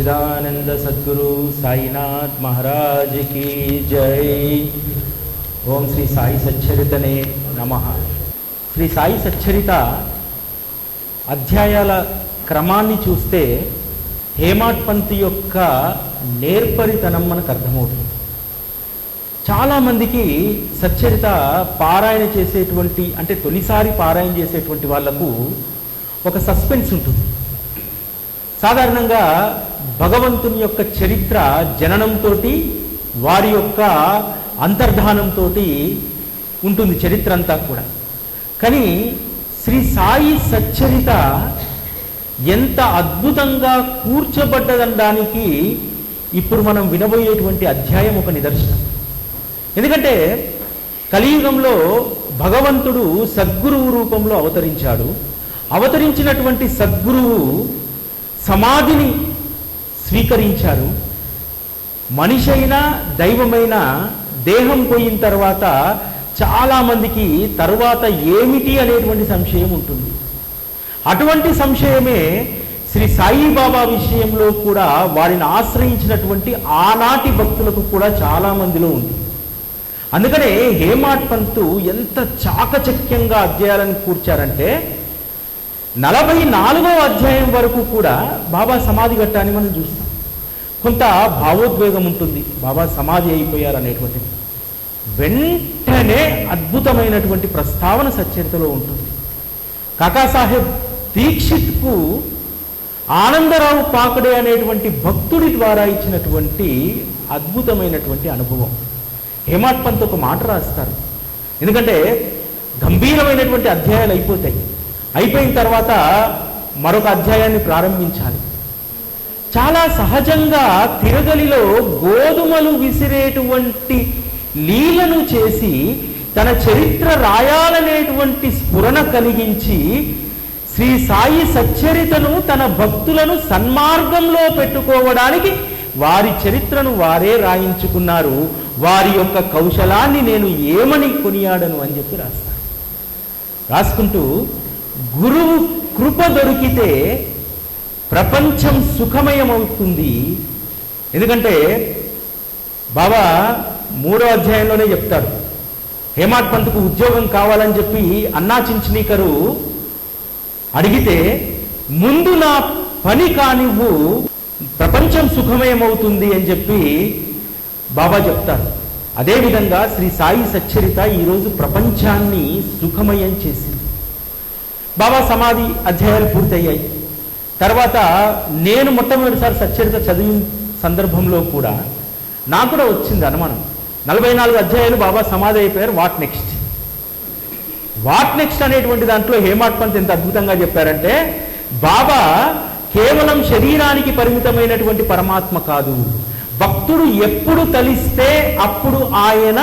సచ్చిదానంద సద్గురు సాయినాథ్ మహారాజ్కి జై ఓం శ్రీ సాయి సచ్చరితనే నమ శ్రీ సాయి సచ్చరిత అధ్యాయాల క్రమాన్ని చూస్తే హేమాట్ పంత్ యొక్క నేర్పరితనం మనకు అర్థమవుతుంది. చాలామందికి సచ్చరిత పారాయణ చేసేటువంటి అంటే తొలిసారి పారాయణ చేసేటువంటి వాళ్ళకు ఒక సస్పెన్స్ ఉంటుంది. సాధారణంగా భగవంతుని యొక్క చరిత్ర జననంతో వారి యొక్క అంతర్ధానంతో ఉంటుంది చరిత్ర అంతా కూడా. కానీ శ్రీ సాయి సచ్చరిత ఎంత అద్భుతంగా కూర్చబడ్డదనడానికి ఇప్పుడు మనం వినబోయేటువంటి అధ్యాయం ఒక నిదర్శనం. ఎందుకంటే కలియుగంలో భగవంతుడు సద్గురువు రూపంలో అవతరించాడు. అవతరించినటువంటి సద్గురువు సమాధిని స్వీకరించారు. మనిషి అయినా దైవమైన దేహం పోయిన తర్వాత చాలామందికి తరువాత ఏమిటి అనేటువంటి సంశయం ఉంటుంది. అటువంటి సంశయమే శ్రీ సాయిబాబా విషయంలో కూడా వారిని ఆశ్రయించినటువంటి ఆనాటి భక్తులకు కూడా చాలా మందిలో ఉంది. అందుకనే హేమాట్ పంతు ఎంత చాకచక్యంగా అధ్యాయాలను కూర్చారంటే నలభై నాలుగో అధ్యాయం వరకు కూడా బాబా సమాధి ఘట్టాన్ని మనం చూస్తాం. కొంత భావోద్వేగం ఉంటుంది. బాబా సమాధి అయిపోయారు అనేటువంటిది. వెంటనే అద్భుతమైనటువంటి ప్రస్తావన సచ్చరితలో ఉంటుంది. కాకాసాహెబ్ దీక్షిత్కు ఆనందరావు పాకడే అనేటువంటి భక్తుడి ద్వారా ఇచ్చినటువంటి అద్భుతమైనటువంటి అనుభవం. హేమాత్ పంత్ ఒక మాట రాస్తారు. ఎందుకంటే గంభీరమైనటువంటి అధ్యాయాలు అయిపోతాయి. అయిపోయిన తర్వాత మరొక అధ్యాయాన్ని ప్రారంభించాలి. చాలా సహజంగా తిరగలిలో గోధుమలు విసిరేటువంటి లీలను చేసి తన చరిత్ర రాయాలనేటువంటి స్ఫురణ కలిగించి శ్రీ సాయి సచ్చరితను తన భక్తులను సన్మార్గంలో పెట్టుకోవడానికి వారి చరిత్రను వారే రాయించుకున్నారు. వారి యొక్క కౌశలాన్ని నేను ఏమని కొనియాడను అని చెప్పి రాస్తాను. రాసుకుంటూ గురువు కృప దొరికితే ప్రపంచం సుఖమయమవుతుంది. ఎందుకంటే బాబా మూడో అధ్యాయంలోనే చెప్తాడు. హేమాట్ పంత్కు ఉద్యోగం కావాలని చెప్పి అన్నా చించనీకరు అడిగితే ముందు నా పని కానివ్వు ప్రపంచం సుఖమయమవుతుంది అని చెప్పి బాబా చెప్తారు. అదేవిధంగా శ్రీ సాయి సచ్చరిత ఈరోజు ప్రపంచాన్ని సుఖమయం చేసింది. బాబా సమాధి అధ్యాయాలు పూర్తయ్యాయి. తర్వాత నేను మొట్టమొదటిసారి సచ్చరిత చదివిన సందర్భంలో కూడా నాకు కూడా వచ్చింది అనుమానం. నలభై నాలుగు అధ్యాయాలు బాబా సమాధి అయిపోయారు వాట్ నెక్స్ట్ వాట్ నెక్స్ట్ అనేటువంటి దాంట్లో హేమాట్ పంత్ ఎంత అద్భుతంగా చెప్పారంటే బాబా కేవలం శరీరానికి పరిమితమైనటువంటి పరమాత్మ కాదు. భక్తుడు ఎప్పుడు తలిస్తే అప్పుడు ఆయన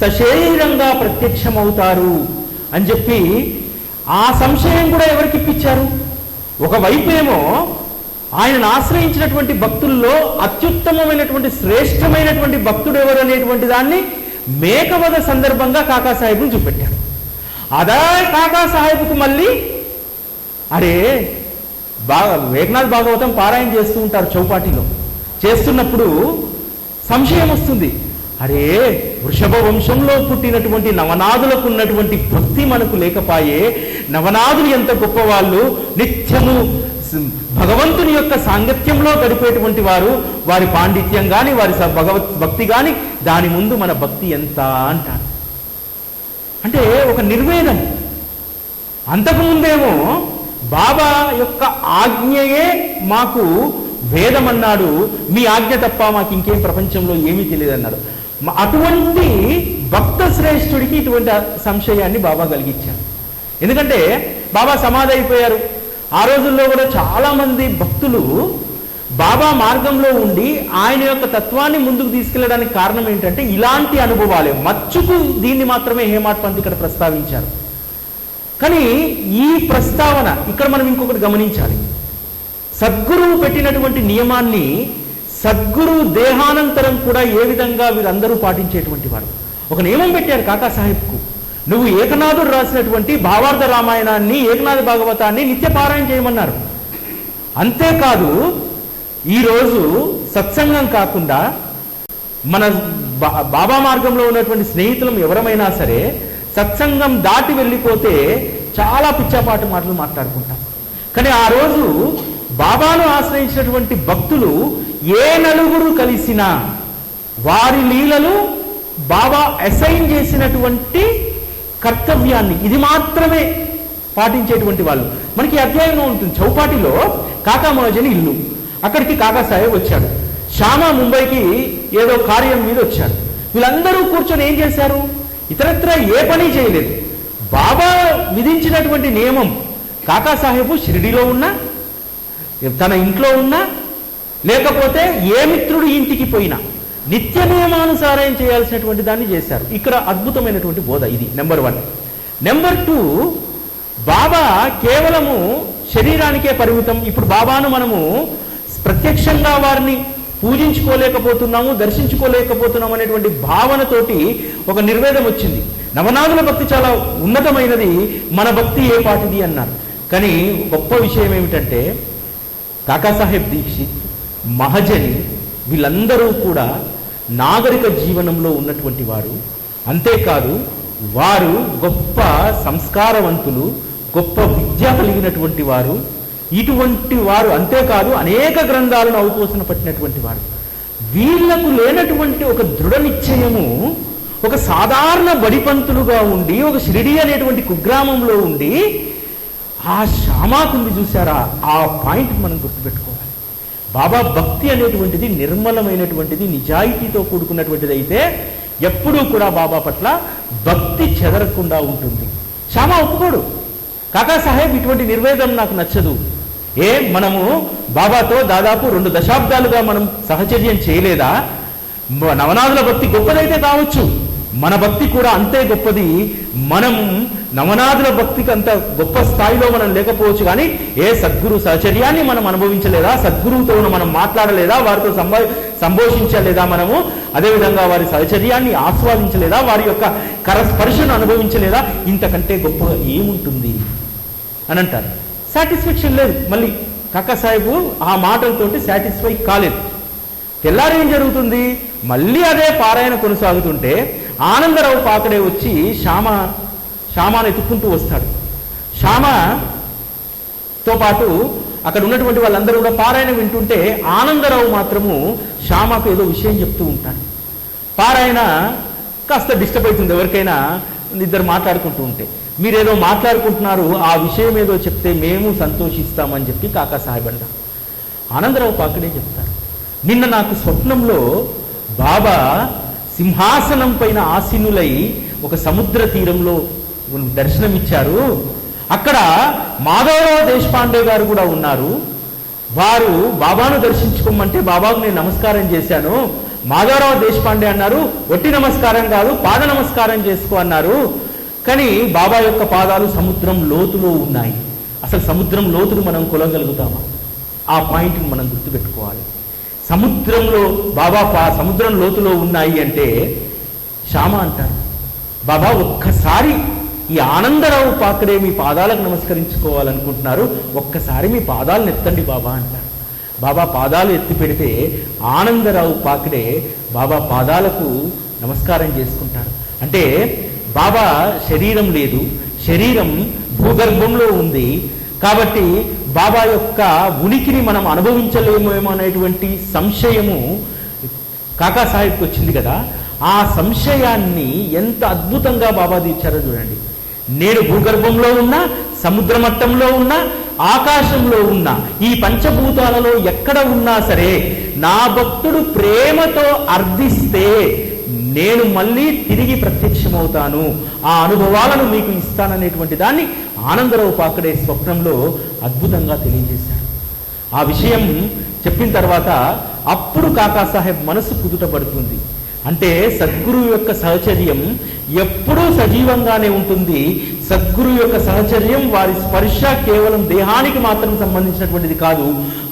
సశరీరంగా ప్రత్యక్షమవుతారు అని చెప్పి ఆ సంశయం కూడా ఎవరికి ఇప్పించారు? ఒకవైపు ఏమో ఆయనను ఆశ్రయించినటువంటి భక్తుల్లో అత్యుత్తమమైనటువంటి శ్రేష్టమైనటువంటి భక్తుడు ఎవరు అనేటువంటి దాన్ని మేకవద సందర్భంగా కాకా సాహెబ్ను చూపెట్టారు. అదే కాకా సాహెబ్కు మళ్ళీ అరే బాగా వేగనాథ్ భాగవతం పారాయణ చేస్తూ ఉంటారు చౌపాటిలో. చేస్తున్నప్పుడు సంశయం వస్తుంది. అరే వృషభ వంశంలో పుట్టినటువంటి నవనాదులకు ఉన్నటువంటి భక్తి మనకు లేకపాయే. నవనాదులు ఎంత గొప్పవాళ్ళు. నిత్యము భగవంతుని యొక్క సాంగత్యంలో గడిపేటువంటి వారు. వారి పాండిత్యం కానీ వారి భగవత్ భక్తి కానీ దాని ముందు మన భక్తి ఎంత అంటారు. అంటే ఒక నిర్వేదం. అంతకుముందేమో బాబా యొక్క ఆజ్ఞయే మాకు వేదం అన్నాడు మీ ఆజ్ఞ తప్ప మాకు ఇంకేం ప్రపంచంలో ఏమీ తెలియదు అన్నాడు అటువంటి భక్త శ్రేష్ఠుడికి ఇటువంటి సంశయాన్ని బాబా కలిగించారు. ఎందుకంటే బాబా సమాధి అయిపోయారు. ఆ రోజుల్లో కూడా చాలా మంది భక్తులు బాబా మార్గంలో ఉండి ఆయన యొక్క తత్వాన్ని ముందుకు తీసుకెళ్ళడానికి కారణం ఏంటంటే ఇలాంటి అనుభవాలే. మచ్చుకు దీన్ని మాత్రమే హేమాట్ పంత్ ఇక్కడ ప్రస్తావించారు. కానీ ఈ ప్రస్తావన ఇక్కడ మనం ఇంకొకటి గమనించాలి. సద్గురువు పెట్టినటువంటి నియమాన్ని సద్గురు దేహానంతరం కూడా ఏ విధంగా వీరందరూ పాటించేటువంటి వారు? ఒక నియమం పెట్టారు కాకా సాహెబ్కు. నువ్వు ఏకనాథుడు రాసినటువంటి భావార్థ రామాయణాన్ని ఏకనాథ భాగవతాన్ని నిత్య పారాయణ చేయమన్నారు. అంతేకాదు ఈరోజు సత్సంగం కాకుండా మన బా- బాబా మార్గంలో ఉన్నటువంటి స్నేహితులం ఎవరమైనా సరే సత్సంగం దాటి వెళ్ళిపోతే చాలా పిచ్చాపాటు మాటలు మాట్లాడుకుంటాం. కానీ ఆ రోజు బాబాను ఆశ్రయించినటువంటి భక్తులు ఏ నలుగురు కలిసినా వారి లీలలు బాబా అసైన్ చేసినటువంటి కర్తవ్యాన్ని ఇది మాత్రమే పాటించేటువంటి వాళ్ళు. మనకి అధ్యాయంలో ఉంటుంది. చౌపాటిలో కాకా మహాజన్ ఇల్లు. అక్కడికి కాకా సాహెబ్ వచ్చాడు. శ్యామ ముంబైకి ఏదో కార్యం మీద వచ్చాడు. వీళ్ళందరూ కూర్చొని ఏం చేశారు? ఇతరత్ర ఏ పని చేయలేదు. బాబా విధించినటువంటి నియమం కాకాసాహెబు షిరిడిలో ఉన్నా తన ఇంట్లో ఉన్నా లేకపోతే ఏ మిత్రుడు ఇంటికి పోయినా నిత్య నియమానుసారం చేయాల్సినటువంటి దాన్ని చేశారు. ఇక్కడ అద్భుతమైనటువంటి బోధ ఇది నెంబర్ వన్. నెంబర్ టూ బాబా కేవలము శరీరానికే పరిమితం. ఇప్పుడు బాబాను మనము ప్రత్యక్షంగా వారిని పూజించుకోలేకపోతున్నాము దర్శించుకోలేకపోతున్నాము అనేటువంటి భావనతోటి ఒక నిర్వేదం వచ్చింది. నవనాథుల భక్తి చాలా ఉన్నతమైనది మన భక్తి ఏ పాటిది అన్నారు. కానీ గొప్ప విషయం ఏమిటంటే కాకాసాహెబ్ దీక్షిత్ మహజని వీళ్ళందరూ కూడా నాగరిక జీవనంలో ఉన్నటువంటి వారు. అంతేకాదు వారు గొప్ప సంస్కారవంతులు గొప్ప విద్య కలిగినటువంటి వారు. ఇటువంటి వారు అంతేకాదు అనేక గ్రంథాలను అవపోసన పట్టినటువంటి వారు. వీళ్ళకు లేనటువంటి ఒక దృఢ నిశ్చయము ఒక సాధారణ బడిపంతులుగా ఉండి ఒక షిరిడి అనేటువంటి కుగ్రామంలో ఉండి ఆ శ్యామాకుంది చూసారా ఆ పాయింట్ మనం గుర్తుపెట్టుకోవాలి. బాబా భక్తి అనేటువంటిది నిర్మలమైనటువంటిది నిజాయితీతో కూడుకున్నటువంటిది అయితే ఎప్పుడూ కూడా బాబా పట్ల భక్తి చెదరకుండా ఉంటుంది. శ్యామ ఒప్పుకోడు. కాకా సాహెబ్ ఇటువంటి నిర్వేదం నాకు నచ్చదు. ఏ మనము బాబాతో దాదాపు రెండు దశాబ్దాలుగా మనం సహచర్యం చేయలేదా? నవనాథుల భక్తి గొప్పదైతే కావచ్చు. మన భక్తి కూడా అంతే గొప్పది. మనం నవనాథుల భక్తికి అంత గొప్ప స్థాయిలో మనం లేకపోవచ్చు కానీ ఏ సద్గురు సహచర్యాన్ని మనం అనుభవించలేదా? సద్గురువుతో మనం మాట్లాడలేదా? వారితో సంభా సంభోషించలేదా మనము? అదేవిధంగా వారి సహచర్యాన్ని ఆస్వాదించలేదా? వారి యొక్క కరస్పర్శను అనుభవించలేదా? ఇంతకంటే గొప్ప ఏముంటుంది? అని అంటారు. సాటిస్ఫాక్షన్ లేదు. మళ్ళీ కక్క సాహెబు ఆ మాటలతోటి సాటిస్ఫై కాలేదు. తెల్లారి ఏం జరుగుతుంది? మళ్ళీ అదే పారాయణ కొనసాగుతుంటే ఆనందరావు పాకడే వచ్చి శ్యామ శ్యామాను ఎత్తుక్కుంటూ వస్తాడు. శ్యామతో పాటు అక్కడ ఉన్నటువంటి వాళ్ళందరూ కూడా పారాయణ వింటుంటే ఆనందరావు మాత్రము శ్యామకు ఏదో విషయం చెప్తూ ఉంటాడు పారాయణ కాస్త డిస్టర్బ్ అవుతుంది ఎవరికైనా ఇద్దరు మాట్లాడుకుంటూ ఉంటే. మీరేదో మాట్లాడుకుంటున్నారు ఆ విషయం ఏదో చెప్తే మేము సంతోషిస్తామని చెప్పి కాకా సాహెబ్ ఆనందరావు పాకడే చెప్తారు. నిన్న నాకు స్వప్నంలో బాబా సింహాసనం పైన ఆసీనులై ఒక సముద్ర తీరంలో దర్శనమిచ్చారు. అక్కడ మాధవరావు దేశపాండే గారు కూడా ఉన్నారు. వారు బాబాను దర్శించుకోమంటే బాబాకు నేను నమస్కారం చేశాను. మాధవరావు దేశపాండే అన్నారు ఒట్టి నమస్కారం కాదు పాద నమస్కారం చేసుకో అన్నారు. కానీ బాబా యొక్క పాదాలు సముద్రం లోతులో ఉన్నాయి. అసలు సముద్రం లోతును మనం కొలగలుగుతామా ఆ పాయింట్ని మనం గుర్తుపెట్టుకోవాలి. సముద్రంలో బాబా పా సముద్రం లోతులో ఉన్నాయి అంటే శ్యామ అంటారు. బాబా ఒక్కసారి ఈ ఆనందరావు పాకడే మీ పాదాలకు నమస్కరించుకోవాలనుకుంటున్నారు. ఒక్కసారి మీ పాదాలను ఎత్తండి బాబా అంటారు. బాబా పాదాలు ఎత్తి పెడితే ఆనందరావు పాకడే బాబా పాదాలకు నమస్కారం చేసుకుంటారు. అంటే బాబా శరీరం లేదు. శరీరం భూగర్భంలో ఉంది. కాబట్టి బాబా యొక్క ఉనికిని మనం అనుభవించలేమేమో అనేటువంటి సంశయము కాకా సాహెబ్కి వచ్చింది కదా. ఆ సంశయాన్ని ఎంత అద్భుతంగా బాబా తీర్చారో చూడండి. నేను భూగర్భంలో ఉన్నా సముద్ర మట్టంలో ఉన్నా ఆకాశంలో ఉన్నా ఈ పంచభూతాలలో ఎక్కడ ఉన్నా సరే నా భక్తుడు ప్రేమతో అర్థిస్తే నేను మళ్ళీ తిరిగి ప్రత్యక్షమవుతాను. ఆ అనుభవాలను మీకు ఇస్తాననేటువంటి దాన్ని ఆనందరావు పాకడే స్వప్నంలో అద్భుతంగా తెలియజేశాడు. ఆ విషయం చెప్పిన తర్వాత అప్పుడు కాకా సాహెబ్ మనసు కుదుటపడుతుంది అంటే సద్గురువు యొక్క సహచర్యం ఎప్పుడూ సజీవంగానే ఉంటుంది. సద్గురువు యొక్క సహచర్యం వారి స్పర్శ కేవలం దేహానికి మాత్రం సంబంధించినటువంటిది కాదు.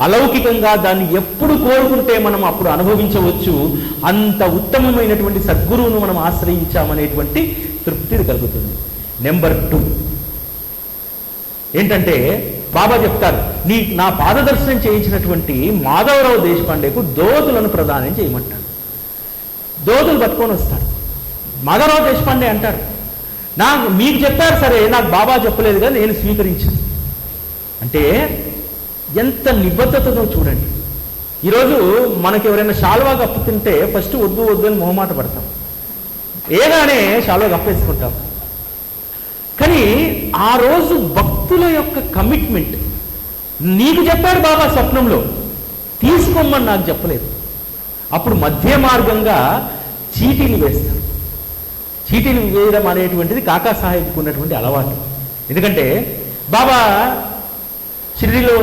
అలౌకికంగా దాన్ని ఎప్పుడు కోరుకుంటే మనం అప్పుడు అనుభవించవచ్చు. అంత ఉత్తమమైనటువంటి సద్గురువును మనం ఆశ్రయించామనేటువంటి తృప్తి కలుగుతుంది. నెంబర్ టూ ఏంటంటే బాబా చెప్తారు నీ నా పాదదర్శనం చేయించినటువంటి మాధవరావు దేశపాండేకు దోతులను ప్రదానం చేయమంటాడు దోతులు పట్టుకొని వస్తాడు మాధవరావు దేశపాండే అంటారు. నాకు మీకు చెప్పారు సరే నాకు బాబా చెప్పలేదు కానీ నేను స్వీకరించాను. అంటే ఎంత నిబద్ధతతో చూడండి. ఈరోజు మనకి ఎవరైనా శాల్వా కప్పుతుంటే ఫస్ట్ వద్దు వద్దు అని మొహమాట పడతాం. ఏగానే షాల్వా కప్పేసుకుంటాం. కానీ ఆ రోజు భక్తుల యొక్క కమిట్మెంట్ నీకు చెప్పాడు బాబా స్వప్నంలో తీసుకోమని నాకు చెప్పలేదు. అప్పుడు మధ్య మార్గంగా చీటీలు వేస్తారు. చీటీలు వేయడం అనేటువంటిది కాకా సాహెబ్కు ఉన్నటువంటి అలవాటు. ఎందుకంటే బాబా శరీరంలో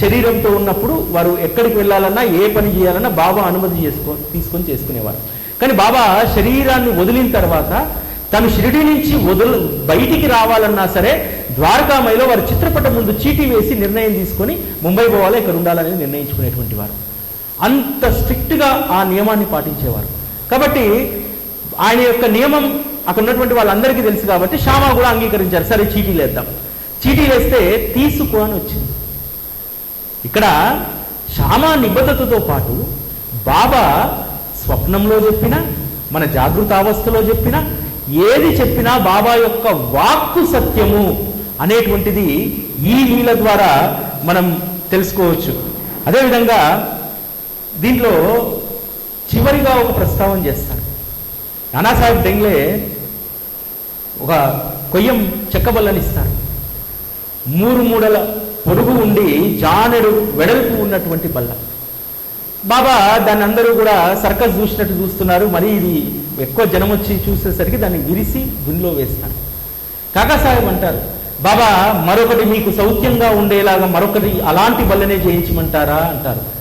శరీరంతో ఉన్నప్పుడు వారు ఎక్కడికి వెళ్ళాలన్నా ఏ పని చేయాలన్నా బాబా అనుమతి చేసుకో తీసుకొని చేసుకునేవారు. కానీ బాబా శరీరాన్ని వదిలిన తర్వాత తను షిరిడి నుంచి వదులు బయటికి రావాలన్నా సరే ద్వారకామయిలో వారు చిత్రపటం ముందు చీటీ వేసి నిర్ణయం తీసుకొని ముంబై పోవాలి ఇక్కడ ఉండాలని నిర్ణయించుకునేటువంటి వారు. అంత స్ట్రిక్ట్గా ఆ నియమాన్ని పాటించేవారు. కాబట్టి ఆయన యొక్క నియమం అక్కడ ఉన్నటువంటి వాళ్ళందరికీ తెలుసు కాబట్టి శ్యామ కూడా అంగీకరించారు. సరే చీటీలు వేద్దాం చీటీ వేస్తే తీసుకో అని వచ్చింది. ఇక్కడ శ్యామ నిబద్ధతతో పాటు బాబా స్వప్నంలో చెప్పిన మన జాగృత అవస్థలో చెప్పిన ఏది చెప్పినా బాబా యొక్క వాక్కు సత్యము అనేటువంటిది ఈ లీల ద్వారా మనం తెలుసుకోవచ్చు. అదేవిధంగా దీంట్లో చివరిగా ఒక ప్రస్తావన చేస్తారు. నానాసాహెబ్ డెంగ్లే ఒక కొయ్యం చెక్కబల్లని ఇస్తారు. మూడు మూడల పొడుగు ఉండి జానెడు వెడల్పు ఉన్నటువంటి బల్ల. బాబా దాన్ని అందరూ కూడా సర్కస్ చూసినట్టు చూస్తున్నారు. మరి ఇది ఎక్కువ జనం వచ్చి చూసేసరికి దాన్ని విరిసి గుండెలో వేస్తారు. కాకాసాహెబ్ అంటారు బాబా మరొకటి మీకు సౌఖ్యంగా ఉండేలాగా మరొకటి అలాంటి బల్లనే చేయించమంటారా? అంటారు.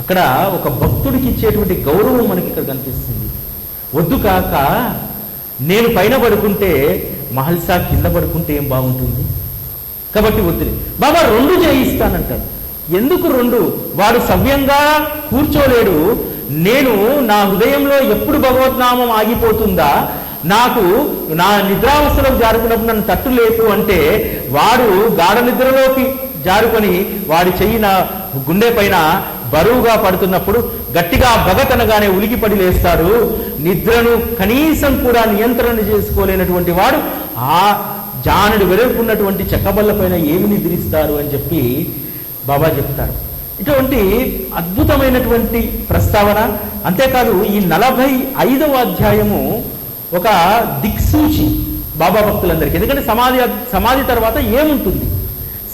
అక్కడ ఒక భక్తుడికి ఇచ్చేటువంటి గౌరవం మనకి ఇక్కడ కనిపిస్తుంది. వద్దు కాక నేను పైన పడుకుంటే మహల్సా కింద పడుకుంటే ఏం బాగుంటుంది? కాబట్టి వద్దులే. బాబా రెండు చేయిస్తానంటాడు ఎందుకు రెండు? వాడు సవ్యంగా కూర్చోలేడు. నేను నా హృదయంలో ఎప్పుడు భగవద్నామం ఆగిపోతుందా? నాకు నా నిద్రావస్థలో జారుకున్నప్పుడు నన్ను తట్టు లేపు అంటే వాడు గాఢ నిద్రలోకి జారుకొని వాడి చెయ్యి నా గుండె పైన బరువుగా పడుతున్నప్పుడు గట్టిగా భగతనగానే ఉలికిపడి లేస్తాడు. నిద్రను కనీసం కూడా నియంత్రణ చేసుకోలేనటువంటి వాడు ఆ జానుడు వెలుపున్నటువంటి చెక్కబల్ల పైన ఏమి నిద్రిస్తారు అని చెప్పి బాబా చెప్తారు. ఇటువంటి అద్భుతమైనటువంటి ప్రస్తావన అంతేకాదు ఈ నలభై ఐదవ అధ్యాయము ఒక దిక్సూచి బాబా భక్తులందరికీ. ఎందుకంటే సమాధి సమాధి తర్వాత ఏముంటుంది?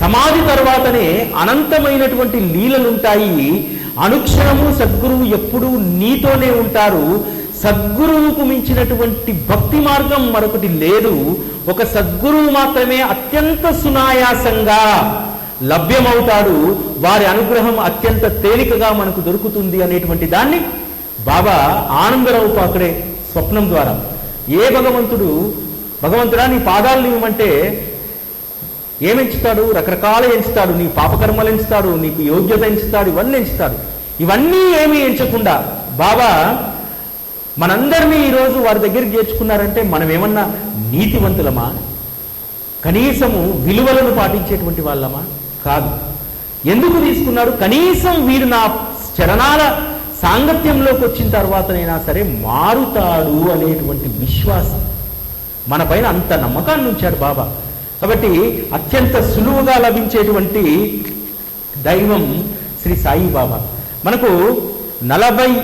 సమాధి తర్వాతనే అనంతమైనటువంటి లీలలుంటాయి. అనుక్షణము సద్గురువు ఎప్పుడూ నీతోనే ఉంటారు. సద్గురువుకు మించినటువంటి భక్తి మార్గం మరొకటి లేదు. ఒక సద్గురువు మాత్రమే అత్యంత సునాయాసంగా లభ్యమవుతాడు. వారి అనుగ్రహం అత్యంత తేలికగా మనకు దొరుకుతుంది అనేటువంటి దాన్ని బాబా ఆనందరావు పాకడే స్వప్నం ద్వారా. ఏ భగవంతుడు భగవంతుడా నీ పాదాలు ఇవ్వమంటే ఏమెంచుతాడు? రకరకాల ఎంచుతాడు. నీ పాపకర్మలు ఎంచుతాడు నీకు యోగ్యత ఎంచుతాడు ఇవన్నీ ఎంచుతాడు. ఇవన్నీ ఏమీ ఎంచకుండా బాబా మనందరినీ ఈరోజు వారి దగ్గరికి చేర్చుకున్నారంటే మనం ఏమన్నా నీతివంతులమా? కనీసము విలువలను పాటించేటువంటి వాళ్ళమా? కాదు. ఎందుకు తీసుకున్నాడు? కనీసం వీరు నా చరణాల సాంగత్యంలోకి వచ్చిన తర్వాతనైనా సరే మారుతాడు అనేటువంటి విశ్వాసం. మన పైన అంత నమ్మకాన్ని ఉంచాడు బాబా. కాబట్టి అత్యంత సులువుగా లభించేటువంటి దైవం శ్రీ సాయిబాబా మనకు నలభై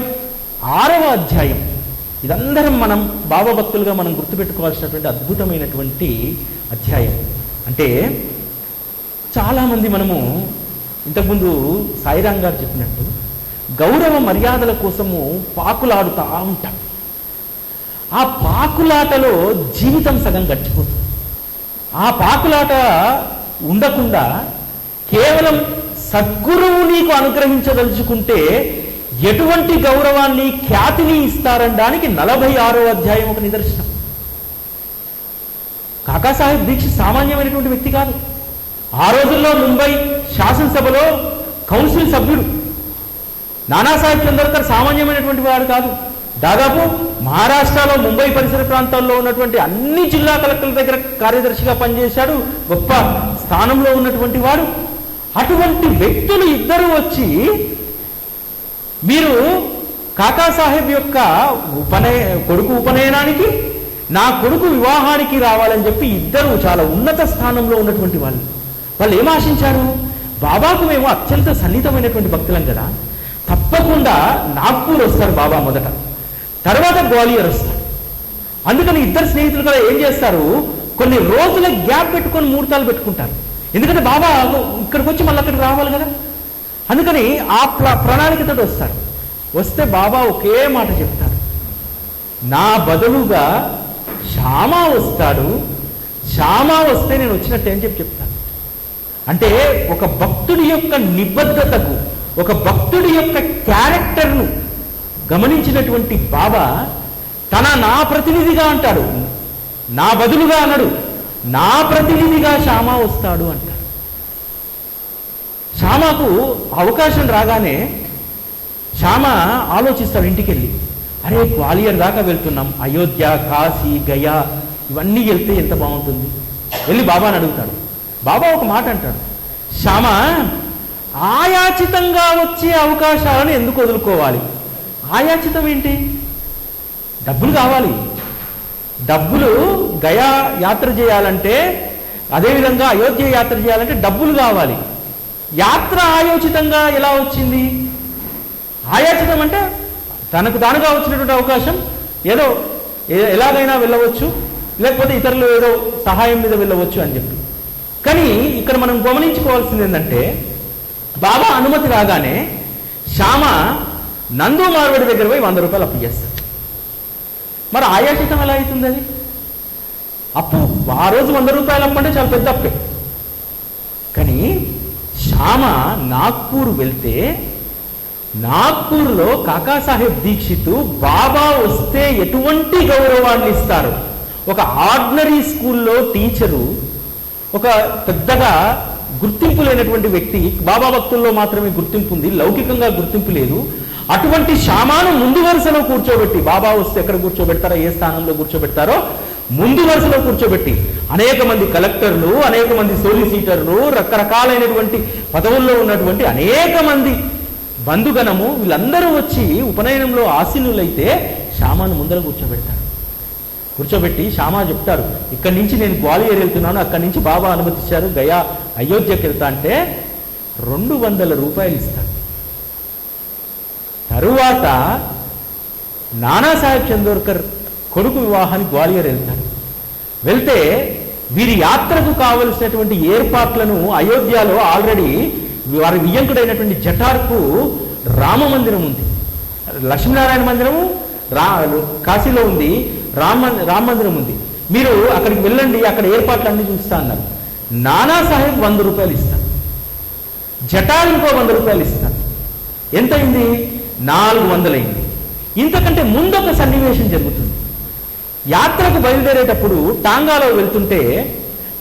ఆరవ అధ్యాయం. ఇదందరం మనం భావభక్తులుగా మనం గుర్తుపెట్టుకోవాల్సినటువంటి అద్భుతమైనటువంటి అధ్యాయం. అంటే చాలామంది మనము ఇంతకుముందు సాయిరాం గారు చెప్పినట్టు గౌరవ మర్యాదల కోసము పాకులాడుతూ ఉంటాం. ఆ పాకులాటలో జీవితం సగం గడిచిపోతుంది. ఆ పాకులాట ఉండకుండా కేవలం సద్గురువు నీకు అనుగ్రహించదలుచుకుంటే ఎటువంటి గౌరవాన్ని ఖ్యాతిని ఇస్తారనడానికి నలభై ఆరో అధ్యాయం ఒక నిదర్శనం. కాకాసాహెబ్ దీక్ష సామాన్యమైనటువంటి వ్యక్తి కాదు. ఆ రోజుల్లో ముంబై శాసనసభలో కౌన్సిల్ సభ్యుడు. నానాసాహెబ్ చంద్రకర్ సామాన్యమైనటువంటి వాడు కాదు. దాదాపు మహారాష్ట్రలో ముంబై పరిసర ప్రాంతాల్లో ఉన్నటువంటి అన్ని జిల్లా కలెక్టర్ల దగ్గర కార్యదర్శిగా పనిచేశాడు. గొప్ప స్థానంలో ఉన్నటువంటి వాడు. అటువంటి వ్యక్తులు ఇద్దరు వచ్చి మీరు కాకాసాహెబ్ యొక్క ఉపనయ కొడుకు ఉపనయనానికి నా కొడుకు వివాహానికి రావాలని చెప్పి ఇద్దరు చాలా ఉన్నత స్థానంలో ఉన్నటువంటి వాళ్ళు. వాళ్ళు ఏం ఆశించారు? బాబాకు మేము అత్యంత సన్నిహితమైనటువంటి భక్తులం కదా. తప్పకుండా నాగ్పూర్ వస్తారు బాబా మొదట. తర్వాత గ్వాలియర్ వస్తారు. అందుకని ఇద్దరు స్నేహితులు కూడా ఏం చేస్తారు? కొన్ని రోజుల గ్యాప్ పెట్టుకొని ముహూర్తాలు పెట్టుకుంటారు. ఎందుకంటే బాబా ఇక్కడికి వచ్చి మళ్ళీ అక్కడికి రావాలి కదా. అందుకని ఆ ప్రణాళికతో వస్తారు. వస్తే బాబా ఒకే మాట చెప్తారు. నా బదులుగా శ్యామా వస్తాడు. శ్యామా వస్తే నేను వచ్చినట్టే అని చెప్పి చెప్తాను అంటే ఒక భక్తుడి యొక్క నిబద్ధతకు ఒక భక్తుడి యొక్క క్యారెక్టర్ను గమనించినటువంటి బాబా తన నా ప్రతినిధిగా అంటాడు. నా బదులుగా అనడు. నా ప్రతినిధిగా శ్యామ వస్తాడు అంటాడు. శ్యామకు అవకాశం రాగానే శ్యామ ఆలోచిస్తాడు ఇంటికి వెళ్ళి అరే గ్వాలియర్ దాకా వెళ్తున్నాం. అయోధ్య కాశీ గయా ఇవన్నీ వెళ్తే ఎంత బాగుంటుంది? వెళ్ళి బాబాని అడుగుతాడు. బాబా ఒక మాట అంటాడు. శ్యామ ఆయాచితంగా వచ్చే అవకాశాలను ఎందుకు వదులుకోవాలి? ఆయాచితం ఏంటి డబ్బులు కావాలి. డబ్బులు గయా యాత్ర చేయాలంటే అదేవిధంగా అయోధ్య యాత్ర చేయాలంటే డబ్బులు కావాలి. యాత్ర ఆయోచితంగా ఎలా వచ్చింది? ఆయాచితం అంటే తనకు తానుగా వచ్చినటువంటి అవకాశం ఏదో ఎలాగైనా వెళ్ళవచ్చు లేకపోతే ఇతరులు ఏదో సహాయం మీద వెళ్ళవచ్చు అని చెప్పి. కానీ ఇక్కడ మనం గమనించుకోవాల్సింది ఏంటంటే బాబా అనుమతి రాగానే శ్యామ నందు మార్వడి దగ్గర పోయి వంద రూపాయలు అప్పు చేస్తాడు మరి ఆయాచితం ఎలా అవుతుంది అది? అప్పు ఆ రోజు వంద రూపాయలు అప్పు అంటే చాలా పెద్ద అప్పే. కానీ శ్యామ నాగ్పూర్ వెళ్తే నాగ్పూర్లో కాకాసాహెబ్ దీక్షిత్ బాబా వస్తే ఎటువంటి గౌరవాన్ని ఇస్తారు? ఒక ఆర్డినరీ స్కూల్లో టీచరు ఒక పెద్దగా గుర్తింపు లేనటువంటి వ్యక్తి బాబా భక్తుల్లో మాత్రమే గుర్తింపు ఉంది లౌకికంగా గుర్తింపు లేదు అటువంటి శ్యామాను ముందు వరుసలో కూర్చోబెట్టి బాబా వస్తే ఎక్కడ కూర్చోబెడతారో ఏ స్థానంలో కూర్చోబెడతారో ముందు వరుసలో కూర్చోబెట్టి అనేక మంది కలెక్టర్లు అనేక మంది సోలిసిటర్లు రకరకాలైనటువంటి పదవుల్లో ఉన్నటువంటి అనేక మంది బంధుగణము వీళ్ళందరూ వచ్చి ఉపనయనంలో ఆసీనులైతే శ్యామాను ముందర కూర్చోబెడతారు. కూర్చోబెట్టి శ్యామా చెప్తారు ఇక్కడి నుంచి నేను గ్వాలియర్ వెళ్తున్నాను అక్కడి నుంచి బాబా అనుమతిచ్చారు గయా అయోధ్యకి వెళ్తా అంటే రెండు వందల రూపాయలు ఇస్తాడు తరువాత నానాసాహెబ్ చందోర్కర్ కొడుకు వివాహానికి గ్వాలియర్ వెళ్తాడు వెళ్తే వీరి యాత్రకు కావలసినటువంటి ఏర్పాట్లను అయోధ్యలో ఆల్రెడీ వారి వియ్యంకుడైనటువంటి జటార్కు రామ మందిరం ఉంది. లక్ష్మీనారాయణ మందిరము రా కాశీలో ఉంది రామ రామ మందిరం ఉంది. మీరు అక్కడికి వెళ్ళండి అక్కడ ఏర్పాట్లు అన్ని చూస్తా అన్నారు. నానాసాహెబ్ వంద రూపాయలు ఇస్తాను జటార్ ఇంకో వంద రూపాయలు ఇస్తాను అయింది నాలుగు వందలైంది. ఇంతకంటే ముందు ఒక సన్నివేశం జరుగుతుంది. యాత్రకు బయలుదేరేటప్పుడు టాంగాలో వెళ్తుంటే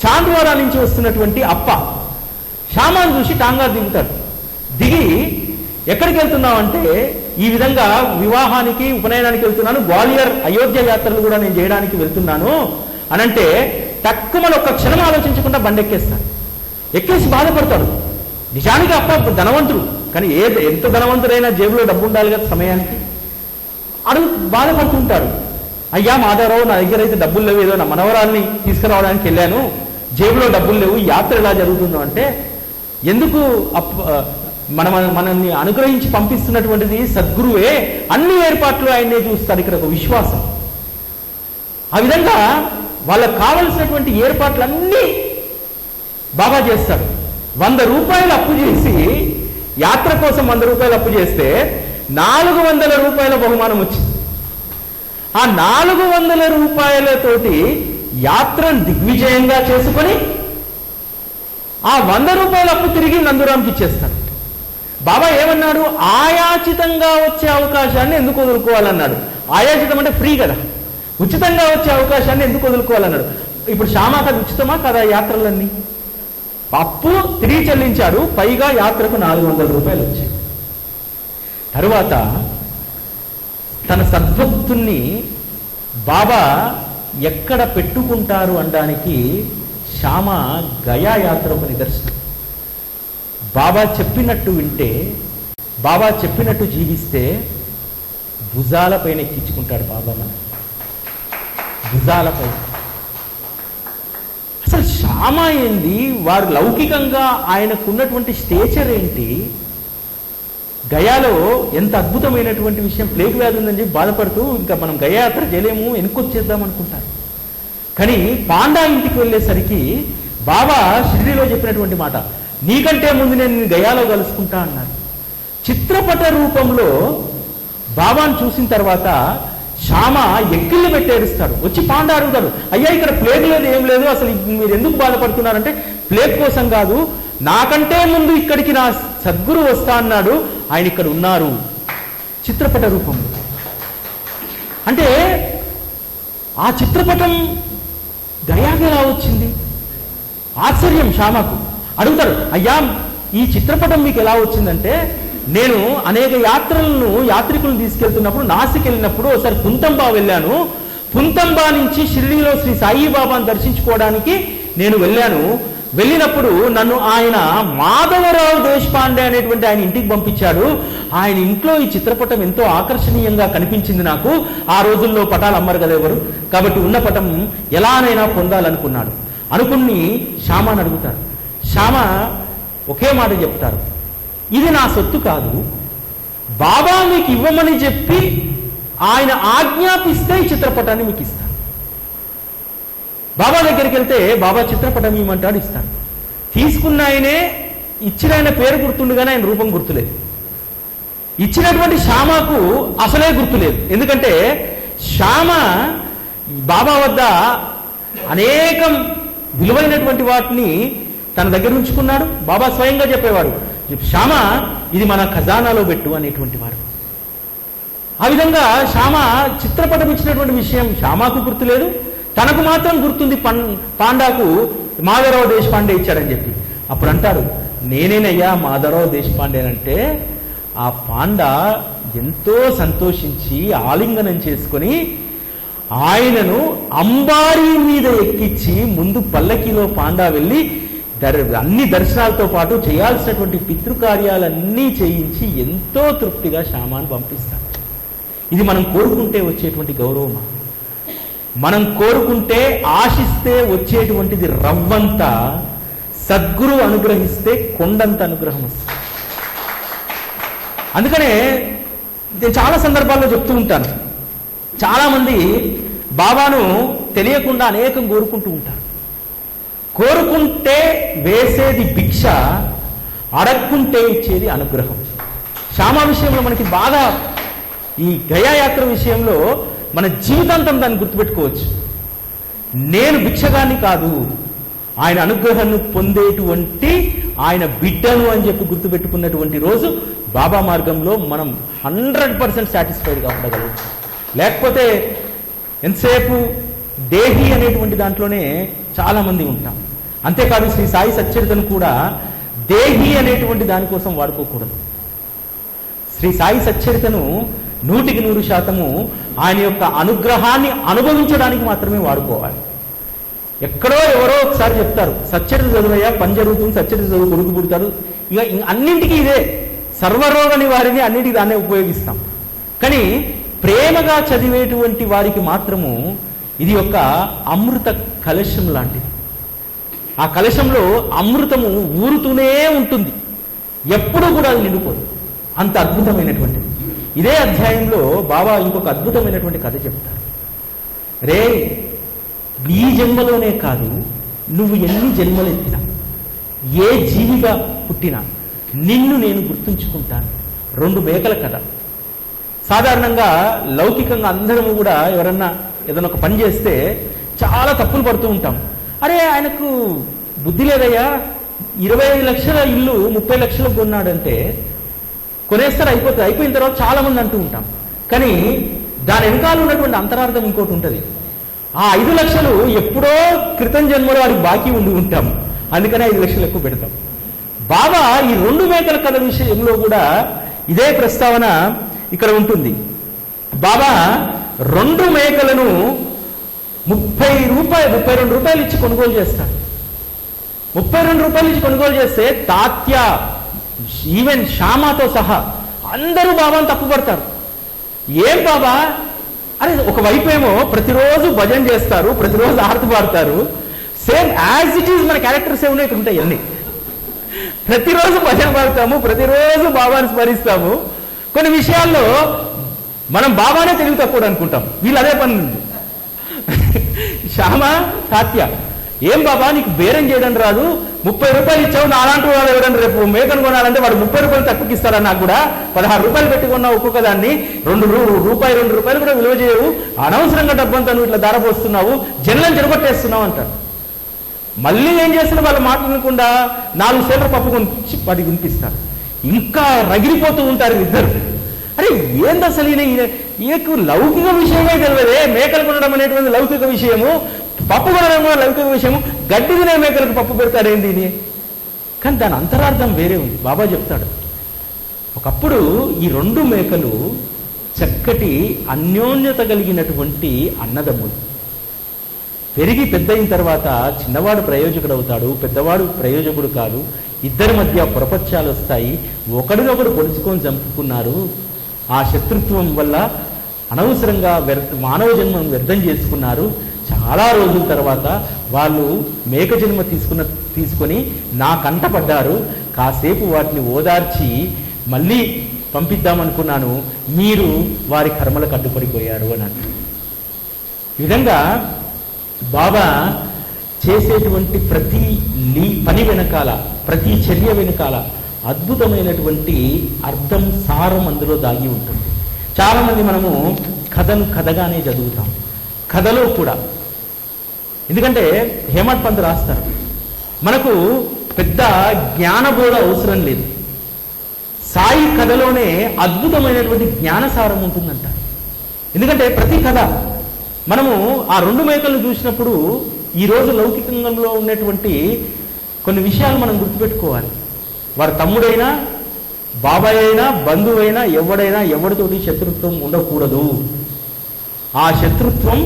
చాంద్వారా నుంచి వస్తున్నటువంటి అప్ప షామాన్ చూసి టాంగా దిగుతాడు. దిగి ఎక్కడికి వెళ్తున్నావు అంటే ఈ విధంగా వివాహానికి ఉపనయనానికి వెళ్తున్నాను గ్వాలియర్ అయోధ్య యాత్రలు కూడా నేను చేయడానికి వెళ్తున్నాను అనంటే తక్కువ ఒక్క క్షణం ఆలోచించకుండా బండెక్కేస్తాను ఎక్కేసి బాధపడతాడు. నిజానికి అప్ప ధనవంతుడు. కానీ ఏ ఎంత ధనవంతుడైనా జేబులో డబ్బు ఉండాలి కదా సమయానికి? అడుగు బాధపడుతుంటాడు. అయ్యా మాధవరావు నా దగ్గర అయితే డబ్బులు లేవు ఏదో నా మనవరాల్ని తీసుకురావడానికి వెళ్ళాను. జేబులో డబ్బులు లేవు యాత్ర ఎలా జరుగుతుందో అంటే ఎందుకు అప్ మన మనల్ని అనుగ్రహించి పంపిస్తున్నటువంటిది సద్గురువే అన్ని ఏర్పాట్లు ఆయన్నే చూస్తారు ఇక్కడ ఒక విశ్వాసం. ఆ విధంగా వాళ్ళకు కావలసినటువంటి ఏర్పాట్లన్నీ బాగా చేస్తారు. వంద రూపాయలు అప్పు చేసి యాత్ర కోసం వంద రూపాయలు అప్పు చేస్తే నాలుగు వందల రూపాయల బహుమానం వచ్చింది. ఆ నాలుగు వందల రూపాయలతోటి యాత్రను దిగ్విజయంగా చేసుకొని ఆ వంద రూపాయల అప్పు తిరిగి నందురాంకి ఇచ్చేస్తాడు. బాబా ఏమన్నాడు? ఆయాచితంగా వచ్చే అవకాశాన్ని ఎందుకు వదులుకోవాలన్నాడు. ఆయాచితం అంటే ఫ్రీ కదా. ఉచితంగా వచ్చే అవకాశాన్ని ఎందుకు వదులుకోవాలన్నాడు. ఇప్పుడు శ్యామాకది ఉచితమా కదా యాత్రలన్నీ? అప్పు తిరిగి చెల్లించాడు పైగా యాత్రకు నాలుగు వందల రూపాయలు వచ్చాయి. తరువాత తన సద్భక్తుణ్ణి బాబా ఎక్కడ పెట్టుకుంటారు అనడానికి శ్యామ గయా యాత్ర ఒక నిదర్శనం. బాబా చెప్పినట్టు వింటే బాబా చెప్పినట్టు జీవిస్తే భుజాలపైన ఎక్కించుకుంటాడు బాబా మన భుజాలపై అసలు శ్యామ ఏంది? వారు లౌకికంగా ఆయనకున్నటువంటి స్టేచర్ ఏంటి? గయాలో ఎంత అద్భుతమైనటువంటి విషయం ప్లేగ్ వ్యాధి ఉందని చెప్పి బాధపడుతూ ఇంకా మనం గయాత్ర చేయలేము వెనుకొచ్చేద్దాం అనుకుంటారు. కానీ పాండా ఇంటికి వెళ్ళేసరికి బాబా షిరిడిలో చెప్పినటువంటి మాట నీకంటే ముందు నేను గయాలో కలుసుకుంటా అన్నారు. చిత్రపట రూపంలో బాబాను చూసిన తర్వాత శ్యామ ఎక్కిళ్ళు పెట్టి ఏడుస్తాడు వచ్చి పాండ అడుగుతాడు. అయ్యా ఇక్కడ ప్లేగ్ లేదు ఏం లేదు అసలు మీరు ఎందుకు బాధపడుతున్నారంటే ప్లేగ్ కోసం కాదు నాకంటే ముందు ఇక్కడికి నా సద్గురు వస్తా అన్నాడు. ఆయన ఇక్కడ ఉన్నారు. చిత్రపట రూపంలో అంటే ఆ చిత్రపటం గయాకి ఎలా వచ్చింది? ఆశ్చర్యం శ్యామకు అడుగుతారు అయ్యా ఈ చిత్రపటం మీకు ఎలా వచ్చిందంటే నేను అనేక యాత్రలను యాత్రికులను తీసుకెళ్తున్నప్పుడు నాసిక్ వెళ్ళినప్పుడు ఒకసారి పుంతంబా వెళ్ళాను. పుంతంబా నుంచి షిరిడీలో శ్రీ సాయిబాబాను దర్శించుకోవడానికి నేను వెళ్ళాను. వెళ్ళినప్పుడు నన్ను ఆయన మాధవరావు దేశపాండే అనేటువంటి ఆయన ఇంటికి పంపించాడు. ఆయన ఇంట్లో ఈ చిత్రపటం ఎంతో ఆకర్షణీయంగా కనిపించింది నాకు. ఆ రోజుల్లో పటాలు అమ్మరు కదా ఎవరు? కాబట్టి ఉన్న పటం ఎలానైనా పొందాలనుకున్నాడు. అనుకుని శ్యామాని అడుగుతారు శ్యామ ఒకే మాట చెప్తారు. ఇది నా సొత్తు కాదు. బాబా మీకు ఇవ్వమని చెప్పి ఆయన ఆజ్ఞాపిస్తే ఈ చిత్రపటాన్ని మీకు ఇస్తాను. బాబా దగ్గరికి వెళ్తే బాబా చిత్రపటం ఇవ్వమంటాడు ఇస్తాను. తీసుకున్న ఆయనే ఇచ్చిన ఆయన పేరు గుర్తుండగానే ఆయన రూపం గుర్తులేదు. ఇచ్చినటువంటి శ్యామకు అసలే గుర్తులేదు. ఎందుకంటే శ్యామ బాబా వద్ద అనేకం విలువైనటువంటి వాటిని తన దగ్గర ఉంచుకున్నాడు. బాబా స్వయంగా చెప్పేవాడు శ్యామ ఇది మన ఖజానాలో పెట్టు అనేటువంటి వారు ఆ విధంగా శ్యామ చిత్రపటం ఇచ్చినటువంటి విషయం శ్యామకు గుర్తులేదు తనకు మాత్రం గుర్తుంది పం పాండాకు మాధవరావు దేశపాండే ఇచ్చాడని చెప్పి. అప్పుడు అంటారు నేనేనయ్యా మాధవరావు దేశపాండేనంటే ఆ పాండా ఎంతో సంతోషించి ఆలింగనం చేసుకొని ఆయనను అంబారీ మీద ఎక్కించి ముందు పల్లకిలో పాండా వెళ్ళి అన్ని దర్శనాలతో పాటు చేయాల్సినటువంటి పితృకార్యాలన్నీ చేయించి ఎంతో తృప్తిగా శ్యామాను పంపిస్తాం ఇది మనం కోరుకుంటే వచ్చేటువంటి గౌరవమా? మనం కోరుకుంటే ఆశిస్తే వచ్చేటువంటిది రవ్వంత సద్గురు అనుగ్రహిస్తే కొండంత అనుగ్రహం వస్తుంది. అందుకనే నేను చాలా సందర్భాల్లో చెప్తూ ఉంటాను. చాలామంది బాబాను తెలియకుండా అనేకం కోరుకుంటూ ఉంటారు. కోరుకుంటే వేసేది భిక్ష అడక్కుంటే ఇచ్చేది అనుగ్రహం. శ్యామ విషయంలో మనకి బాగా ఈ గయాయాత్ర విషయంలో మన జీవితాంతం దాన్ని గుర్తుపెట్టుకోవచ్చు. నేను భిక్షగాన్ని కాదు ఆయన అనుగ్రహాన్ని పొందేటువంటి ఆయన బిడ్డను అని చెప్పి గుర్తుపెట్టుకున్నటువంటి రోజు బాబా మార్గంలో మనం హండ్రెడ్ పర్సెంట్ సాటిస్ఫైడ్గా ఉండగలం. లేకపోతే ఎంతసేపు దేహి అనేటువంటి దాంట్లోనే చాలామంది ఉంటాం. అంతేకాదు శ్రీ సాయి సచ్చరితను కూడా దేహి అనేటువంటి దానికోసం వాడుకోకూడదు. శ్రీ సాయి సచ్చరితను నూటికి నూరు శాతము ఆయన యొక్క అనుగ్రహాన్ని అనుభవించడానికి మాత్రమే వాడుకోవాలి. ఎక్కడో ఎవరో ఒకసారి చెప్తారు సచ్చరిత చదువయ్యా పని జరుగుతుంది సచ్చరిత చదువు కొడుకు పుడతారు ఇక అన్నింటికీ ఇదే. సర్వరోగ నివారిని అన్నిటికీ దాన్నే ఉపయోగిస్తాం. కానీ ప్రేమగా చదివేటువంటి వారికి మాత్రము ఇది ఒక అమృత కలశం లాంటిది. ఆ కలశంలో అమృతము ఊరుతూనే ఉంటుంది. ఎప్పుడూ కూడా అది నిండిపోదు. అంత అద్భుతమైనటువంటిది. ఇదే అధ్యాయంలో బాబా ఇంకొక అద్భుతమైనటువంటి కథ చెప్తారు. రే నీ జన్మలోనే కాదు నువ్వు ఎన్ని జన్మలు ఎత్తినా ఏ జీవిగా పుట్టినా నిన్ను నేను గుర్తుంచుకుంటాను. రెండు మేకల కథ. సాధారణంగా లౌకికంగా అందరము కూడా ఎవరన్నా ఏదైనా ఒక పని చేస్తే చాలా తప్పులు పడుతూ ఉంటాం. అరే ఆయనకు బుద్ధి లేదయ్యా. ఇరవై ఐదు లక్షల ఇల్లు ముప్పై లక్షలకు కొన్నాడంటే కొనేస్తారు అయిపోతుంది అయిపోయిన తర్వాత చాలా మంది అంటూ ఉంటాం. కానీ దాని వెనకాల ఉన్నటువంటి అంతరార్థం ఇంకోటి ఉంటుంది. ఆ ఐదు లక్షలు ఎప్పుడో క్రితం జన్మలో వాడికి బాకీ ఉండి ఉంటాం. అందుకనే ఐదు లక్షలు ఎక్కువ పెడతాం. బాబా ఈ రెండు మేకల కథ విషయంలో కూడా ఇదే ప్రస్తావన ఇక్కడ ఉంటుంది. బాబా రెండు మేకలను ముప్పై రూపాయలు ముప్పై రెండు రూపాయలు ఇచ్చి కొనుగోలు చేస్తాడు ముప్పై రెండు రూపాయలు ఇచ్చి కొనుగోలు చేస్తే తాత్య ఈవెన్ శ్యామాతో సహా అందరూ బాబాను తప్పుపడతారు ఏం బాబా? అరే ఒకవైపు ఏమో ప్రతిరోజు భజన చేస్తారు ప్రతిరోజు ఆరతి పాడతారు. సేమ్ యాజ్ ఇట్ ఈజ్ మన క్యారెక్టర్స్ ఏమో ఇక్కడ ఉంటాయి అన్నీ. ప్రతిరోజు భజన పాడతాము ప్రతిరోజు బాబాను స్మరిస్తాము. కొన్ని విషయాల్లో మనం బాబానే తెలివి తక్కువ అనుకుంటాం. వీళ్ళు అదే పని. శ్యామ సాత్య ఏం బాబా నీకు బేరం చేయడం రాదు. ముప్పై రూపాయలు ఇచ్చావు నా అలాంటి వాళ్ళు ఎవడని రేపు? మేకను కొనాలంటే వాడు ముప్పై రూపాయలు తక్కువకి ఇస్తారా నాకు కూడా పదహారు రూపాయలు పెట్టుకున్న ఒక్కొక్క దాన్ని. రెండు రూ- రూపాయి రెండు రూపాయలు కూడా విలువ చేయవు. అనవసరంగా డబ్బంతా నువ్వు ఇట్లా ధారపోస్తున్నావు జన్లను చెడగొట్టేస్తున్నావు అంటాడు. మళ్ళీ ఏం చేస్తారు వాళ్ళ మాట్లాడకుండా నాలుగు సేపల పప్పు కొనిచ్చి వాటి వినిపిస్తారు. ఇంకా రగిలిపోతూ ఉంటారు ఇద్దరు. అరే ఏంది అసలు ఈయన ఈయనకు లౌకిక విషయమే తెలియదే మేకలు కొనడం అనేటువంటి లౌకిక విషయము. పప్పు కొనడం కూడా లౌకిక విషయము. గడ్డి తినే మేకలకు పప్పు పెడతాడేంది ఇది కానీ దాని అంతరార్థం వేరే ఉంది. బాబా చెప్తాడు. ఒకప్పుడు ఈ రెండు మేకలు చక్కటి అన్యోన్యత కలిగినటువంటి అన్నదమ్ములు. పెరిగి పెద్ద అయిన తర్వాత చిన్నవాడు ప్రయోజకుడు అవుతాడు పెద్దవాడు ప్రయోజకుడు కాదు. ఇద్దరి మధ్య ప్రపంచాలు వస్తాయి. ఒకడినొకడు పొడుచుకొని చంపుకున్నారు. ఆ శత్రుత్వం వల్ల అనవసరంగా వ్యర్థ మానవ జన్మను వ్యర్థం చేసుకున్నారు. చాలా రోజుల తర్వాత వాళ్ళు మేక జన్మ తీసుకున్న తీసుకొని నా కంట పడ్డారు. కాసేపు వాటిని ఓదార్చి మళ్ళీ పంపిద్దామనుకున్నాను. మీరు వారి కర్మలకు అడ్డుపడిపోయారు అని అంటారు ఈ విధంగా బాబా చేసేటువంటి ప్రతి లీ పని వెనకాల ప్రతి చర్య వెనకాల అద్భుతమైనటువంటి అర్థం సారం అందులో దాగి ఉంటుంది. చాలామంది మనము కథను కథగానే చదువుతాం. కథలో కూడా. ఎందుకంటే హేమంత్ పంత్ రాస్తారు. మనకు పెద్ద జ్ఞానబోధ అవసరం లేదు. సాయి కథలోనే అద్భుతమైనటువంటి జ్ఞానసారం ఉంటుందంట. ఎందుకంటే ప్రతి కథ మనము ఆ రెండు మేకలను చూసినప్పుడు ఈ రోజు ఉన్నటువంటి కొన్ని విషయాలు మనం గుర్తుపెట్టుకోవాలి. వారి తమ్ముడైనా బాబాయ్ అయినా బంధువైనా ఎవడైనా ఎవరితోటి శత్రుత్వం ఉండకూడదు. ఆ శత్రుత్వం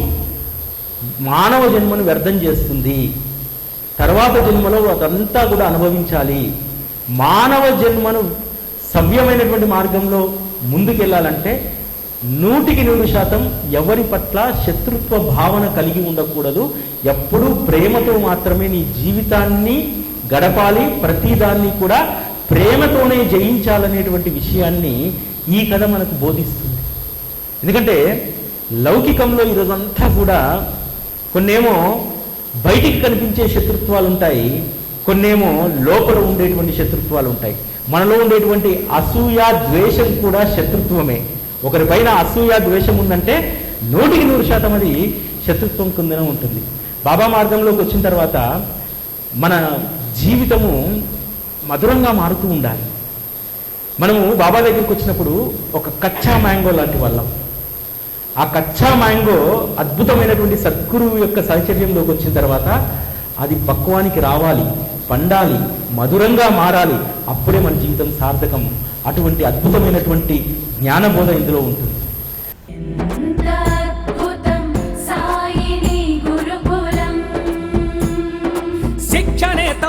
మానవ జన్మను వ్యర్థం చేస్తుంది. తర్వాత జన్మలో అదంతా కూడా అనుభవించాలి. మానవ జన్మను సవ్యమైనటువంటి మార్గంలో ముందుకెళ్ళాలంటే నూటికి నూరు శాతం ఎవరి పట్ల శత్రుత్వ భావన కలిగి ఉండకూడదు. ఎప్పుడూ ప్రేమతో మాత్రమే నీ జీవితాన్ని గడపాలి ప్రతిదాన్ని కూడా ప్రేమతోనే జయించాలనేటువంటి విషయాన్ని ఈ కథ మనకు బోధిస్తుంది. ఎందుకంటే లౌకికంలో ఈరోజంతా కూడా కొన్నేమో బయటికి కనిపించే శత్రుత్వాలు ఉంటాయి కొన్నేమో లోపల ఉండేటువంటి శత్రుత్వాలు ఉంటాయి మనలో ఉండేటువంటి అసూయ ద్వేషం కూడా శత్రుత్వమే. ఒకరి పైన అసూయ ద్వేషం ఉందంటే నూటికి నూరు శాతం అది శత్రుత్వం కిందనే ఉంటుంది. బాబా మార్గంలోకి వచ్చిన తర్వాత మన జీవితము మధురంగా మారుతూ ఉండాలి. మనము బాబా దగ్గరికి వచ్చినప్పుడు ఒక కచ్చా మ్యాంగో లాంటి వాళ్ళం. ఆ కచ్చా మ్యాంగో అద్భుతమైనటువంటి సద్గురువు యొక్క సహచర్యంలోకి వచ్చిన తర్వాత అది పక్వానికి రావాలి పండాలి మధురంగా మారాలి. అప్పుడే మన జీవితం సార్థకం. అటువంటి అద్భుతమైనటువంటి జ్ఞానబోధ ఇందులో ఉంటుంది.